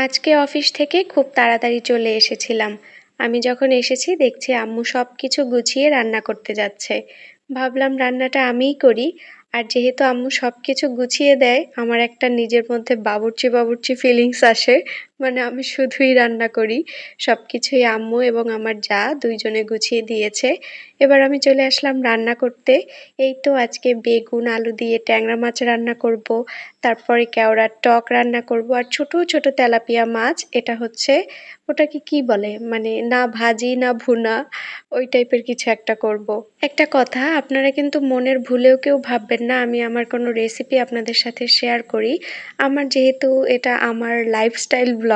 আজকে অফিস থেকে খুব তাড়াতাড়ি চলে এসেছিলাম। আমি যখন এসেছি, দেখছি আম্মু সব কিছু গুছিয়ে রান্না করতে যাচ্ছে। ভাবলাম রান্নাটা আমিই করি, আর যেহেতু আম্মু সব কিছু গুছিয়ে দেয়, আমার একটা নিজের মধ্যে বাবুর্চি বাবুর্চি ফিলিংস আসে। মানে আমি শুধুই রান্না করি। সব কিছুই আম্মু এবং আমার যা দুইজনে গুছিয়ে দিয়েছে। এবার আমি চলে আসলাম রান্না করতে। এই তো আজকে বেগুন, আলু দিয়ে ট্যাংরা মাছ রান্না করব, তারপরে কেওড়ার টক রান্না করব আর ছোট ছোট তেলাপিয়া মাছ, এটা হচ্ছে ওটাকে কি বলে? মানে না ভাজি, না ভুনা, ওই টাইপের কিছু একটা করব। একটা কথা, আপনারা কিন্তু মনের ভুলেও কেউ ভাববেন না, আমি আমার কোনো রেসিপি আপনাদের সাথে শেয়ার করি। আমার যেহেতু এটা আমার লাইফস্টাইল ব্লগ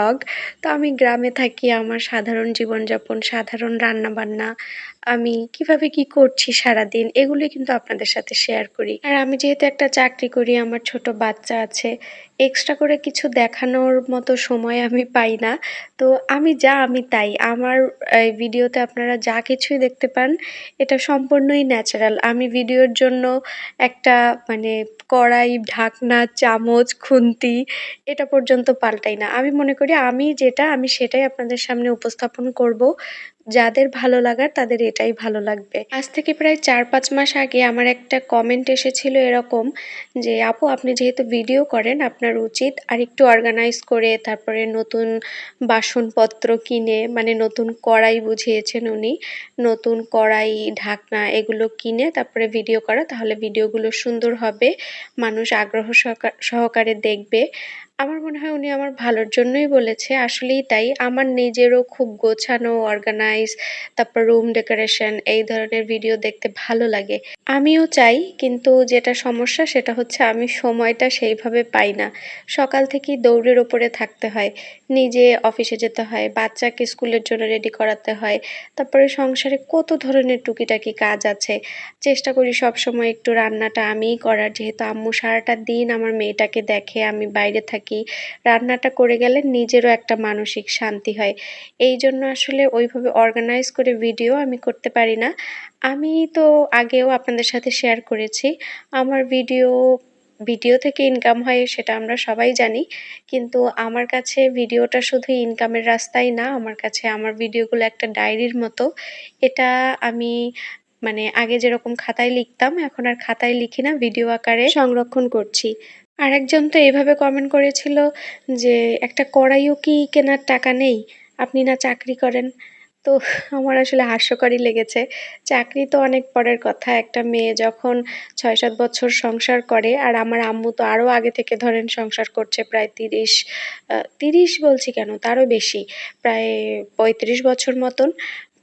তো আমি গ্রামে থাকি আমার সাধারণ জীবনযাপন সাধারণ রান্নাবান্না আমি কীভাবে কি করছি সারাদিন এগুলি কিন্তু আপনাদের সাথে শেয়ার করি। আর আমি যেহেতু একটা চাকরি করি, আমার ছোট বাচ্চা আছে এক্সট্রা করে কিছু দেখানোর মতো সময় আমি পাই না। তো আমি যা, আমি তাই। আমার, এই ভিডিওতে আপনারা যা কিছুই দেখতে পান, এটা সম্পূর্ণই ন্যাচারাল আমি ভিডিওর জন্য একটা মানে কড়াই, ঢাকনা, চামচ, খুন্তি, এটা পর্যন্ত পাল্টাই না। আমি মনে করি আমি যেটা, আমি সেটাই আপনাদের সামনে উপস্থাপন করব। যাদের ভালো লাগার তাদের এটাই ভালো লাগবে। আজ থেকে প্রায় চার পাঁচ মাস আগে আমার একটা কমেন্ট এসেছিল এরকম যে, আপু, আপনি যেহেতু ভিডিও করেন, আপনার উচিত আর একটু অর্গানাইজ করে তারপরে নতুন বাসনপত্র কিনে মানে নতুন কড়াই বুঝিয়েছেন উনি, নতুন কড়াই, ঢাকনা এগুলো কিনে তারপরে ভিডিও করা, তাহলে ভিডিওগুলো সুন্দর হবে, মানুষ আগ্রহ সহকারে দেখবে। আমার মনে হয় উনি আমার ভালোর জন্যই বলেছে। আসলেই তাই। আমার নিজেরও খুব গোছানো অর্গানাইজ তারপর রুম ডেকোরেশন এই ধরনের ভিডিও দেখতে ভালো লাগে। আমিও চাই, কিন্তু যেটা সমস্যা সেটা হচ্ছে আমি সময়টা সেইভাবে পাই না। সকাল থেকেই দৌড়ের ওপরে থাকতে হয়। নিজে অফিসে যেতে হয়, বাচ্চাকে স্কুলের জন্য রেডি করাতে হয়। তারপরে সংসারে কত ধরনের টুকিটাকি কাজ আছে। চেষ্টা করি সব সময় একটু রান্নাটা আমিই করার। যেহেতু আম্মু সারাটা দিন আমার মেয়েটাকে দেখে আমি বাইরে থাকি রান্নাটা করে গেলে নিজেরও একটা মানসিক শান্তি হয়। এই জন্য আসলে ওইভাবে অর্গানাইজ করে ভিডিও আমি করতে পারি না। আমি তো আগেও আপনাদের সাথে শেয়ার করেছি, আমার ভিডিও ভিডিও থেকে ইনকাম হয় সেটা আমরা সবাই জানি। কিন্তু আমার কাছে ভিডিওটা শুধু ইনকামের রাস্তাই না, আমার কাছে আমার ভিডিওগুলো একটা ডায়েরির মতো। এটা আমি মানে আগে যেরকম খাতায় লিখতাম, এখন আর খাতায় লিখি না ভিডিও আকারে সংরক্ষণ করছি। আরেকজন তো এভাবে কমেন্ট করেছিল যে, একটা কড়াইও কি কেনার টাকা নেই? আপনি না চাকরি করেন? তো আমার আসলে হাস্যকরই লেগেছে। চাকরি তো অনেক পরের কথা। একটা মেয়ে যখন ছয় সাত বছর সংসার করে, আর আমার আম্মু তো আরও আগে থেকে ধরেন সংসার করছে প্রায় তিরিশ তিরিশ বলছি কেন? তারও বেশি, প্রায় পঁয়ত্রিশ বছর মতন।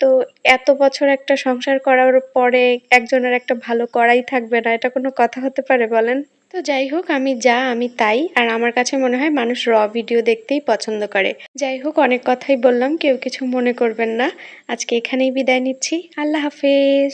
তো এত বছর একটা সংসার করার পরে একজনের একটা ভালো করাই থাকবে না, এটা কোনো কথা হতে পারে বলেন? তো যাই হোক, আমি যা, আমি তাই। আর আমার কাছে মনে হয় মানুষ র ভিডিও দেখতেই পছন্দ করে। যাই হোক, অনেক কথাই বললাম, কেউ কিছু মনে করবেন না। আজকে এখানেই বিদায় নিচ্ছি। আল্লাহ হাফেজ।